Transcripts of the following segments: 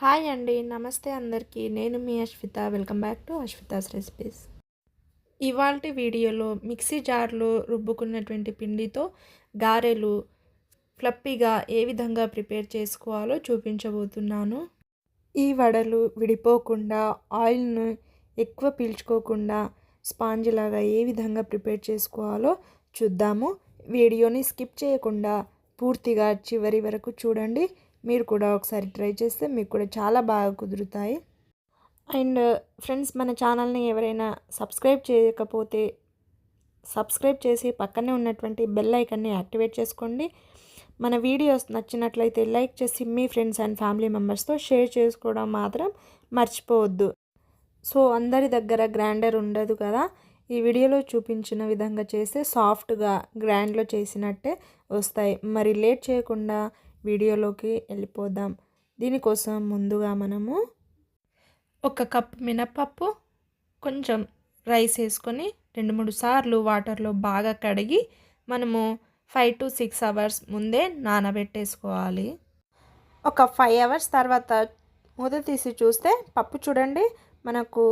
Hi అండి నమస్తే అందరికీ. నేను మీ Ashwitha. Welcome back to Ashwitha's recipes ఇవాల్టి వీడియోలో మిక్సీ జార్లో రుబ్బుకున్నటువంటి పిండితో గారెలు ఫ్లప్పీగా ఏ విధంగా ప్రిపేర్ చేసుకోవాలో చూపించబోతున్నాను. ఈ వడలు విడిపోకుండా ఆయిల్ను ఎక్కువ పీల్చుకోకుండా స్పాంజ్ లాగా ఏ విధంగా ప్రిపేర్ చేసుకోవాలో చూద్దాము. వీడియోని స్కిప్ చేయకుండా పూర్తిగా చివరి వరకు చూడండి. మీరు కూడా ఒకసారి ట్రై చేస్తే మీకు కూడా చాలా బాగా కుదురుతాయి. అండ్ ఫ్రెండ్స్ మన ఛానల్ని ఎవరైనా సబ్స్క్రైబ్ చేయకపోతే సబ్స్క్రైబ్ చేసి పక్కనే ఉన్నటువంటి బెల్ ఐకన్ని యాక్టివేట్ చేసుకోండి. మన వీడియోస్ నచ్చినట్లయితే లైక్ చేసి మీ ఫ్రెండ్స్ అండ్ ఫ్యామిలీ మెంబర్స్తో షేర్ చేసుకోవడం మాత్రం మర్చిపోవద్దు. సో అందరి దగ్గర గ్రైండర్ ఉండదు కదా. ఈ వీడియోలో చూపించిన విధంగా చేస్తే సాఫ్ట్గా గ్రాండ్లో చేసినట్టే వస్తాయి. మరి లేట్ చేయకుండా వీడియోలోకి వెళ్ళిపోదాం. దీనికోసం ముందుగా మనము ఒక కప్ మినపప్పు కొంచెం రైస్ వేసుకొని రెండు మూడు సార్లు వాటర్లో బాగా కడిగి మనము ఫైవ్ టు సిక్స్ అవర్స్ ముందే నానబెట్టేసుకోవాలి. ఒక ఫైవ్ అవర్స్ తర్వాత మూత తీసి చూస్తే పప్పు చూడండి మనకు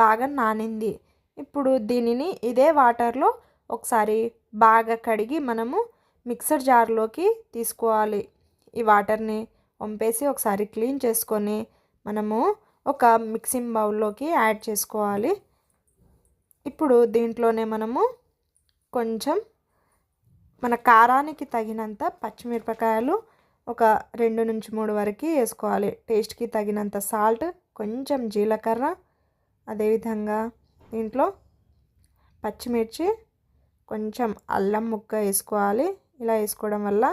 బాగా నానింది. ఇప్పుడు దీనిని ఇదే వాటర్లో ఒకసారి బాగా కడిగి మనము మిక్సర్ జార్లోకి తీసుకోవాలి. ఈ వాటర్ని వంపేసి ఒకసారి క్లీన్ చేసుకొని మనము ఒక మిక్సింగ్ బౌల్లోకి యాడ్ చేసుకోవాలి. ఇప్పుడు దీంట్లోనే మనము కొంచెం మన కారానికి తగినంత పచ్చిమిరపకాయలు ఒక రెండు నుంచి మూడు వరకు వేసుకోవాలి. టేస్ట్కి తగినంత సాల్ట్ కొంచెం జీలకర్ర అదేవిధంగా దీంట్లో పచ్చిమిర్చి కొంచెం అల్లం ముక్క వేసుకోవాలి. ఇలా వేసుకోవడం వల్ల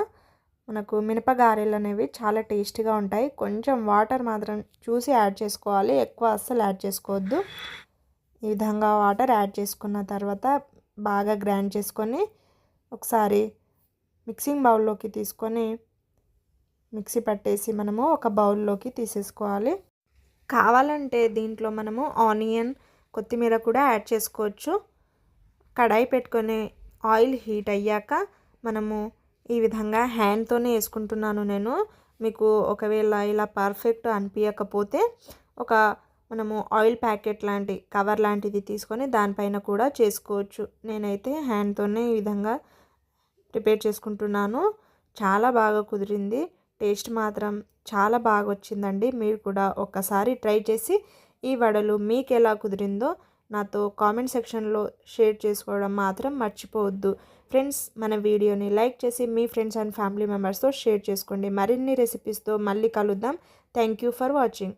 మనకు మినపగారెలు అనేవి చాలా టేస్టీగా ఉంటాయి. కొంచెం వాటర్ మాత్రం చూసి యాడ్ చేసుకోవాలి. ఎక్కువ అస్సలు యాడ్ చేసుకోవద్దు. ఈ విధంగా వాటర్ యాడ్ చేసుకున్న తర్వాత బాగా గ్రైండ్ చేసుకొని ఒకసారి మిక్సింగ్ బౌల్లోకి తీసుకొని మిక్సీ పట్టేసి మనము ఒక బౌల్లోకి తీసేసుకోవాలి. కావాలంటే దీంట్లో మనము ఆనియన్ కొత్తిమీర కూడా యాడ్ చేసుకోవచ్చు. కడాయి పెట్టుకొని ఆయిల్ హీట్ అయ్యాక మనము ఈ విధంగా హ్యాండ్తోనే వేసుకుంటున్నాను నేను. మీకు ఒకవేళ ఇలా పర్ఫెక్ట్ అనిపించకపోతే ఒక మనము ఆయిల్ ప్యాకెట్ లాంటి కవర్ లాంటిది తీసుకొని దానిపైన కూడా చేసుకోవచ్చు. నేనైతే హ్యాండ్తోనే ఈ విధంగా ప్రిపేర్ చేసుకుంటున్నాను. చాలా బాగా కుదిరింది. టేస్ట్ మాత్రం చాలా బాగా వచ్చిందండి మీరు కూడా ఒక్కసారి ట్రై చేసి ఈ వడలు మీకు ఎలా కుదిరిందో నాతో కామెంట్ సెక్షన్లో షేర్ చేసుకోవడం మాత్రం మర్చిపోవద్దు. ఫ్రెండ్స్ మన వీడియోని లైక్ చేసి మీ ఫ్రెండ్స్ అండ్ ఫ్యామిలీ మెంబర్స్తో షేర్ చేసుకోండి. మరిన్ని రెసిపీస్తో మళ్ళీ కలుద్దాం. Thank you for watching.